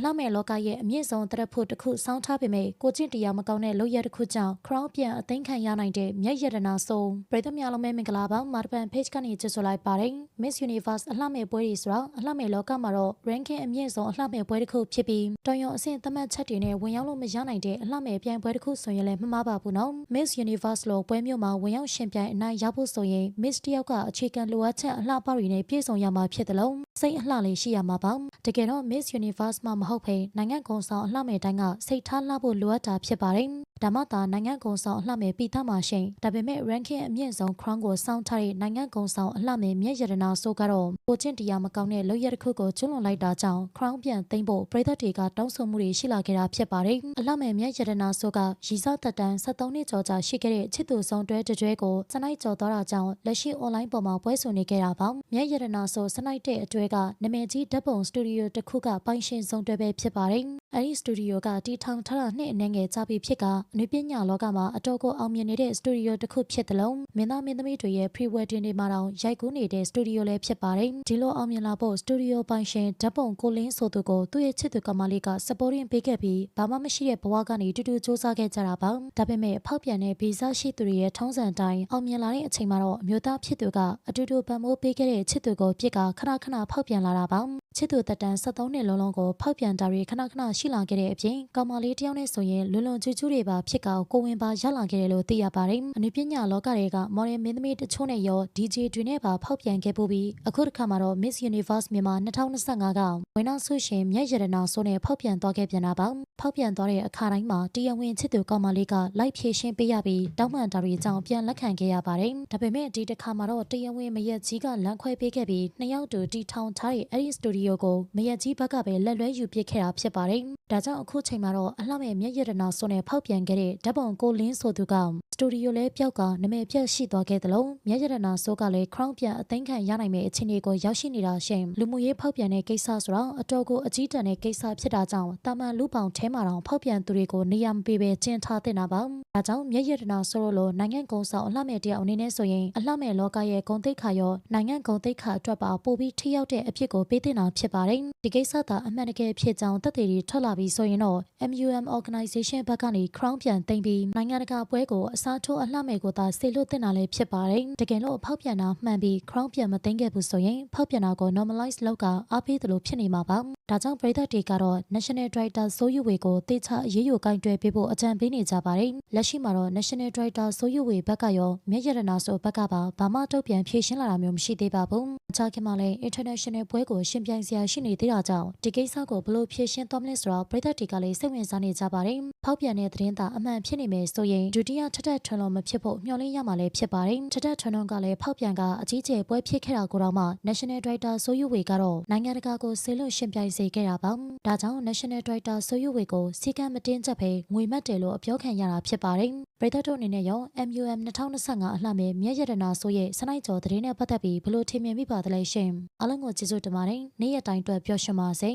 အလှမဲ့လောကရဲ့အမြင့်ဆုံးတရက်ဖို့တစ်ခုစောင်းထားပေမဲ့ကိုကျင့်တရားမကောင်းတဲ့လုပ်ရတစ်ခုကြောင့် crown ပြန်အသိမ်းခံရနိုင်တဲ့မျက်ရတနာဆုံးပရိသတ်များလုံးပဲမင်္ဂလာပါမာတပန် page ကနေကြိုဆိုလိုက်ပါတယ် Miss Universe အလှမဲ့ပွဲတွေဆိုတော့အလှမဲ့လောကမှာတော့ ranking အမြင့်ဆုံးအလှမဲ့ပွဲတစ်ခုဖြစ်ပြီးတော်ရုံအဆင့်သတ်မှတ်ချက်တွေနဲ့ဝင်ရောက်လို့မရနိုင်တဲ့အလှမဲ့ပြိုင်ပွဲတစ်ခုဆိုရင်လည်းမမှားပါဘူးနော် Miss Universe လို့ပွဲမျိုးမှာဝင်ရောက်ရှင်ပြိုင်အနိုင်ရဖို့ဆိုရင် Miss တယောက်ကအခြေခံလိုအပ်ချက်အလှပတွေနဲ့ပြည့်စုံရမှာဖြစ်တယ်လို့စိတ်အလှလေးရှိရမှာပါတကယ်တော့ Miss Universe မှာမဟုတ်ဘဲနိုင်ငံကုံဆောင်အလှမဲ့တိုင်းကစိတ်ထားလှဖို့လိုအပ်တာဖြစ်ပါတယ် ဒါမှသာနိုင်ငံကုံဆောင်အလှမဲ့ပြီးသားမှာရှင်ဒါပေမဲ့ ranking အမြင့်ဆုံး crown ကိုစောင့်ထားတဲ့နိုင်ငံကုံဆောင်အလှမဲ့မျက်ရတနာဆိုကတော့ကိုချင်းတရားမကောင်းတဲ့လုပ်ရတစ်ခုကိုကျွလွန်လိုက်တာကြောင့် crown ပြန်သိမ်းဖို့ပြည်သက်တွေကတောင်းဆိုမှုတွေရှိလာခဲ့တာဖြစ်ပါတယ်အလှမဲ့မျက်ရတနာဆိုကရီစသက်တမ်း73နှစ်ကျော်ကြာရှိခဲ့တဲ့ချစ်သူဆောင်တွဲတကြွဲကိုစနိုက်ကျော်သွားတာကြောင့်လက်ရှိ online ပေါ်မှာပွဲဆိုနေခဲ့တာပါမျက်ရတနာဆိုစနိုက်တဲ့အတွဲကနာမည်ကြီးဓာတ်ပုံစတူဒီယိုတစ်ခုကပိုင်ရှင်ဆောင်တွဲပဲဖြစ်ပါတယ်အဲဒီစတူဒီယိုကတီထောင်ထားတာနှစ်အနည်းငယ်ကြာပြီဖြစ်ကအနုပညာလောကမှာအတော်ကိုအောင်မြင်နေတဲ့စတူဒီယိုတစ်ခုဖြစ်တယ်လို့မင်းသားမင်းသမီးတွေရဲ့ pre-wedding တွေမှာတောင်ရိုက်ကူးနေတဲ့စတူဒီယိုလည်းဖြစ်ပါတယ်ဒီလိုအောင်မြင်လာဖို့စတူဒီယိုပိုင်ရှင်ဓာတ်ပုံကိုလင်းဆိုသူကိုသူ့ရဲ့ချစ်သူကမလေးက supporting ပေးခဲ့ပြီးဘာမှမရှိတဲ့ဘဝကနေတူတူစူးစမ်းခဲ့ကြတာပါဒါပေမဲ့ဖောက်ပြန်တဲ့ဗီဇရှိသူတွေရဲ့ထုံးစံတိုင်းအောင်မြင်လာတဲ့အချိန်မှာတော့အမျိုးသားဖြစ်သူကအတူတူပံ့ပိုးပေးခဲ့တဲ့ချစ်သူကိုပြစ်ကခဏခဏဖောက်ပြန်လာတာပါ ချစ်သူတက်တန်း73နှစ်လုံးလုံးကိုဖောက်ပြန်တာတွေခဏခဏရှိလာခဲ့တဲ့အပြင်ကောင်မလေးတယောက်နဲ့ဆိုရင်လွန်လွန်ကျူးကျူးတွေပါဖြစ်ကကိုဝင်ပါရောက်လာခဲ့တယ်လို့သိရပါတယ်။အနုပညာလောကတွေကမော်ဒယ်မင်းသမီးတချို့နဲ့ရော DJ တွေနဲ့ပါဖောက်ပြန်ခဲ့ပို့ပြီးအခုတစ်ခါမှာတော့ Miss Universe မြန်မာ2025ကဝင်းနောက်ဆုရှင်မြက်ရတနာဆိုနဲ့ဖောက်ပြန်သွားခဲ့ပြန်တာပါ။ဖောက်ပြန်သွားတဲ့အခါတိုင်းမှာတရားဝင်ချစ်သူကောင်မလေးကလိုက်ဖြည့်ရှင်းပေးရပြီးတောင်းပန်တာတွေကြောင့်ပြန်လက်ခံခဲ့ရပါတယ်။ဒါပေမဲ့ဒီတစ်ခါမှာတော့တရားဝင်မရက်ကြီးကလမ်းခွဲပေးခဲ့ပြီးနှစ်ယောက်တူတီထောင်ထားတဲ့အဲ့ဒီစတူဒီယိုကိုမရက်ကြီးဘက်ကပဲလက်လွဲယူပစ်ခဲ့တာဖြစ်ပါတယ်။ဒါကြောင့်အခုချိန်မှာတော့အလှမဲ့မျက်ရတနာဆိုနဲ့ဖောက်ပြန်ခဲ့တဲ့ဓာတ်ပုံကိုလင်းဆိုသူကစတူဒီယိုလဲပျောက်ကနမဲပြတ်ရှိသွားခဲ့သလိုမျက်ရတနာဆိုကလည်း crown ပြန်အသိမ်းခံရနိုင်မယ့်အခြေအနေကိုရောက်ရှိနေတာရှင်လူမှုရေးဖောက်ပြန်တဲ့ကိစ္စဆိုတော့အတော်ကိုအကြီးတန်းတဲ့ကိစ္စဖြစ်တာကြောင့်တာမန်လူပောင်ထဲမှာတော့ဖောက်ပြန်သူတွေကိုနေရာမပေးပဲကျင်းထားတင်တာပါဒါကြောင့်မျက်ရတနာဆိုလို့နိုင်ငံကုံဆောင်အလှမဲ့တရားအနေနဲ့ဆိုရင်အလှမဲ့လောကရဲ့ဂုံတိတ်ခါရောနိုင်ငံဂုံတိတ်ခါအတွက်ပါပို့ပြီးထိရောက်တဲ့အဖြစ်ကိုပေးတင်တာဖြစ်ပါတယ်ဒီကိစ္စသာအမှန်တကယ်ဖြစ်ကြောင်းသက်သေတွေထွက်လာပြီးဆိုရင်တော့ MUM organization ဘက်ကနေ crown ပြန်သိမ်းပြီးနိုင်ငံတကာပွဲကိုအစားထိုးအလှမဲ့ကိုသာဆေလွတ်တင်တာလည်းဖြစ်ပါတယ်တကယ်လို့ဖောက်ပြန်တာမှန်ပြီး crown ပြန်မသိမ်းခဲ့ဘူးဆိုရင်ဖောက်ပြန်တာကို normalize လောက်ကအားပေးသလိုဖြစ်နေမှာပါဒါကြောင့်ပြည်သက်တွေကတော့ National Director ဆိုယူဝေကိုတေချာအရေးယူကင်တွယ်ပေးဖို့အကြံပေးနေကြပါတယ်လက်ရှိမှာတော့ National Director ဆိုယူဝေဘက်ကရောမြက်ရတနာဆိုဘက်ကပါဘာမှတုတ်ပြန်ဖြေရှင်းလာတာမျိုးမရှိသေးပါဘူးအခြားခင်မှာလည်း international ပွဲကိုရှင်ပြိုင်စရာရှိနေသေးတာကြောင့်ဒီကိစ္စကိုဘလို့ဖြေရှင်းသွားမလဲဆိုတော့ပြည်သက်တွေကလည်းစိတ်ဝင်စားနေကြပါတယ်ဖောက်ပြန်တဲ့သတင်းသာအမှန်ဖြစ်နေမယ်ဆိုရင်ဒုတိယထက်ထက်ထွန်းလုံးမဖြစ်ဖို့မျှော်လင့်ရမှာလည်းဖြစ်ပါတယ်ထက်ထက်ထွန်းလုံးကလည်းဖောက်ပြန်ကအကြီးကျယ်ပွဲဖြစ်ခဲ့တာကိုတော့မှ National Director ဆိုယူဝေကတော့နိုင်ငံတကာကိုဆေလွတ်ရှင်ပြိုင်စေခဲ့တာပါဒါကြောင့် National Director ဆိုယူဝေကိုစီကံမတင်းချက်ပဲငွေမှတ်တယ်လို့အပြောခံရတာဖြစ်ပါတယ်ပြည်သက်တို့အနေနဲ့ရော MUM 2025အလှမဲ့မြက်ရတနာဆိုရဲ့စနိုက်ကျော်သတင်းနဲ့ပတ်သက်ပြီးဘလို့ထင်မြင်မိပါသလဲရှင်အားလုံးကိုကျေးဇူးတင်ပါတယ်နေ့ရက်တိုင်းအတွက်ပျော်ရွှင်ပါစေ